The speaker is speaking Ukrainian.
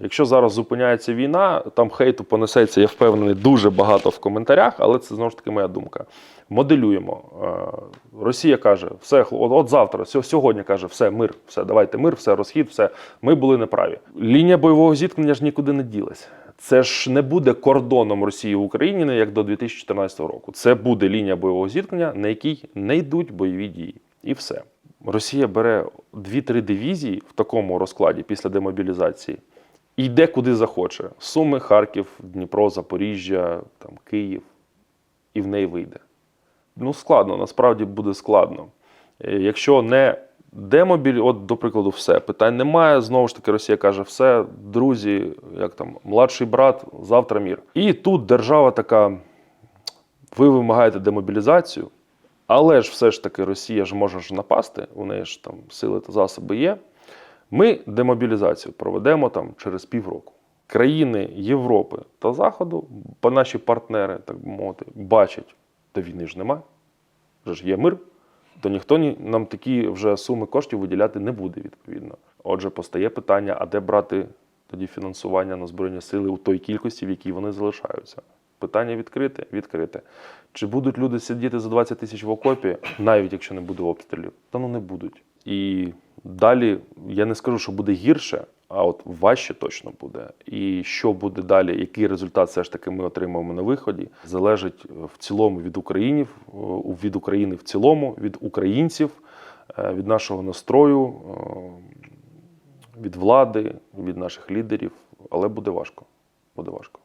Якщо зараз зупиняється війна, там хейту понесеться, я впевнений, дуже багато в коментарях, але це знову ж таки моя думка. Моделюємо. Е, Росія каже, все, от, от завтра, сьогодні каже, все, мир, все, давайте мир, все, розхід, все. Ми були неправі. Лінія бойового зіткнення ж нікуди не ділась. Це ж не буде кордоном Росії в Україні, не як до 2014 року. Це буде лінія бойового зіткнення, на якій не йдуть бойові дії. І все. Росія бере 2-3 дивізії в такому розкладі після демобілізації йде куди захоче: Суми, Харків, Дніпро, Запоріжжя, там, Київ, і в неї вийде. Ну, складно, насправді буде складно. Е, Якщо не демобілі, от, до прикладу, все. Питань немає. Знову ж таки, Росія каже, все, друзі, як там, младший брат, завтра мір. І тут держава така: ви вимагаєте демобілізацію, але ж все ж таки Росія ж може ж напасти, у неї ж там сили та засоби є. Ми демобілізацію проведемо там через півроку. Країни Європи та Заходу, по наші партнери, так би мовити, бачать, до війни ж немає, вже ж є мир, то ніхто ні, нам такі вже суми коштів виділяти не буде відповідно. Отже, постає питання: а де брати тоді фінансування на Збройні сили у той кількості, в якій вони залишаються? Питання відкрите? Відкрите. Чи будуть люди сидіти за 20 тисяч в окопі, навіть якщо не буде обстрілів? Та ну не будуть. І далі я не скажу, що буде гірше, а от важче точно буде. І що буде далі, який результат все ж таки ми отримаємо на виході, залежить в цілому від українців, від України в цілому, від українців, е, від нашого настрою, е, від влади, від наших лідерів. Але буде важко. Буде важко.